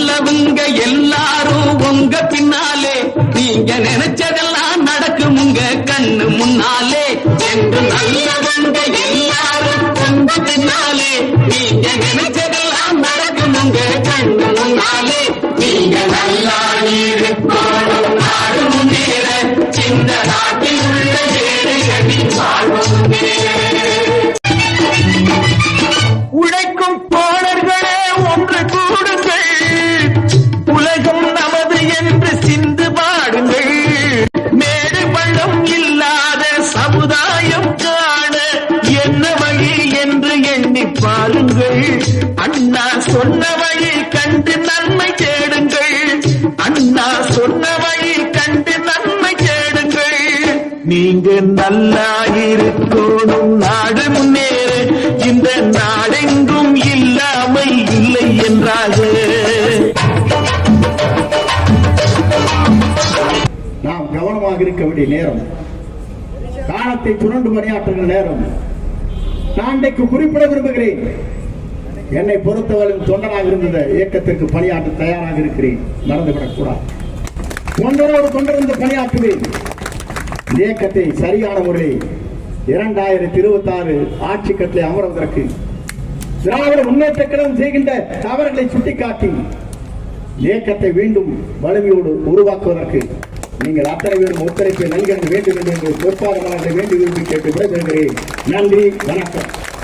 நல்லவங்க எல்லாரும் உங்க பின்னாலே. நீங்க நினைச்சதெல்லாம் நடக்கும் உங்க கண்ணு முன்னாலே. என்று நல்லவங்க எல்லாரும் உங்க பின்னாலே. நீங்க நினைச்சதெல்லாம் நடக்கும் உங்க கண்ணு முன்னாலே. நீங்க நல்லா இருக்கணும் நாடு முன்னேற. இந்த நாட்டில் உள்ள மேடு பள்ளம் இல்லாத சமுதாயம் காண என்ன வழி என்று எண்ணி பாருங்கள். அண்ணா சொன்ன வழி கண்டு நன்மை தேடுங்கள். அண்ணா சொன்ன வழி கண்டு நன்மை தேடுங்கள். நீங்க நல்லா இருக்கணும் நாடு நாம் கவனமாக இருக்க வேண்டிய நேரம். காலத்தை சுரண்டு பணியாற்றுகிற நேரம். நான் இன்றைக்கு குறிப்பிட விரும்புகிறேன். என்னை பொறுத்தவரையும் தொண்டனாக இருந்த இயக்கத்திற்கு பணியாற்ற தயாராக இருக்கிறேன். மறந்துவிடக்கூடாது தொண்டரோடு கொண்டிருந்து பணியாற்றுவேன். இயக்கத்தை சரியான முறையில் இரண்டாயிரத்தி இருபத்தி ஆறு ஆட்சி கட்டளை அமர்வதற்கு திராவிட முன்னேற்ற கழகம் செய்கின்ற தவறுகளை சுட்டிக்காட்டி இயக்கத்தை மீண்டும் வலிமையோடு உருவாக்குவதற்கு நீங்கள் அத்தனை பேரும் ஒத்துழைப்பை நல்க வேண்டும் என்று பொறுப்பாளர்களை வேண்டி விரும்பி கேட்டு விடைபெறுகிறேன் நன்றி வணக்கம்.